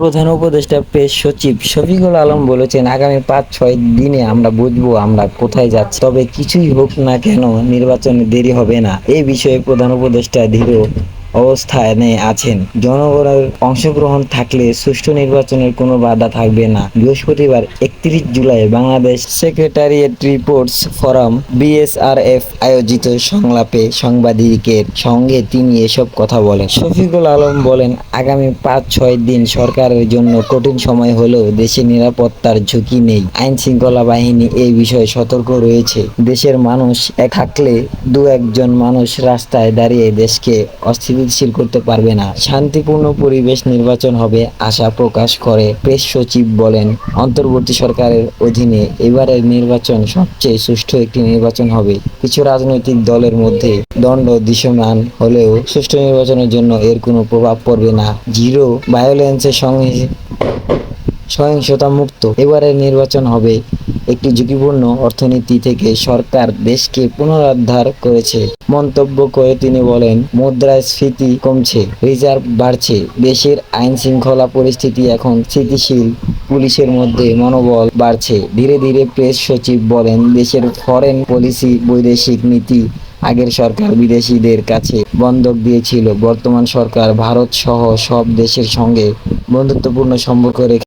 প্রধান উপদেষ্টা পেশ সচিব শফিকুল আলম বলেছেন, আগামী পাঁচ ছয় দিনে আমরা বুঝব আমরা কোথায় যাচ্ছি। তবে কিছুই হোক না কেন, নির্বাচনে দেরি হবে না। এ বিষয়ে প্রধান উপদেষ্টা দৃঢ় অবস্থানে আছেন। জনগণের অংশগ্রহণ থাকলে সুষ্ঠু নির্বাচনের কোনো বাধা থাকবে না। বৃহস্পতিবার একত্রিশ July Bangladesh secretariat reporters forum BSRF আয়োজিত সংলাপে সাংবাদিকের সঙ্গে তিনি এসব কথা বলেন। শফিকুল আলম বলেন, আগামী পাঁচ, ছয় দিন সরকারের জন্য কঠিন সময় হলেও দেশে নিরাপত্তার ঝুঁকি নেই। আইন শৃঙ্খলা বাহিনী এই বিষয়ে সতর্ক রয়েছে। দেশের মানুষ এক থাকলে দু একজন মানুষ রাস্তায় দাঁড়িয়ে দেশকে অস্থিতিশীল করতে পারবে না। শান্তিপূর্ণ পরিবেশ নির্বাচন হবে আশা প্রকাশ করে প্রেস সচিব বলেন। অন্তর্বর্তী সরকারের অধীনে এবারের নির্বাচন সবচেয়ে সুষ্ঠু একটি নির্বাচন হবে। কিছু রাজনৈতিক দলের মধ্যে দণ্ড দৃশ্যমান হলেও সুষ্ঠু নির্বাচনের জন্য এর কোনো প্রভাব পড়বে না। জিরো ভায়োলেন্সের সঙ্গে সহিংসতা মুক্ত। এবারের নির্বাচন হবে একটি ঝুঁকিপূর্ণ অর্থনীতি থেকে সরকার দেশকে পুনরুদ্ধার করেছে। মন্তব্য করে তিনি বলেন মুদ্রাস্ফীতি কমছে, রিজার্ভ বাড়ছে, দেশের আইন শৃঙ্খলা পরিস্থিতি এখন স্থিতিশীল, পুলিশের মধ্যে মনোবল বাড়ছে। ধীরে ধীরে প্রেস সচিব বলেন, দেশের ফরেন পলিসি বৈদেশিক নীতি আগের সরকার বিদেশিদের কাছে বন্ধক দিয়েছিল। বর্তমান সরকার ভারত সহ সব দেশের সঙ্গে বন্ধুত্বপূর্ণ সম্পর্ক রেখে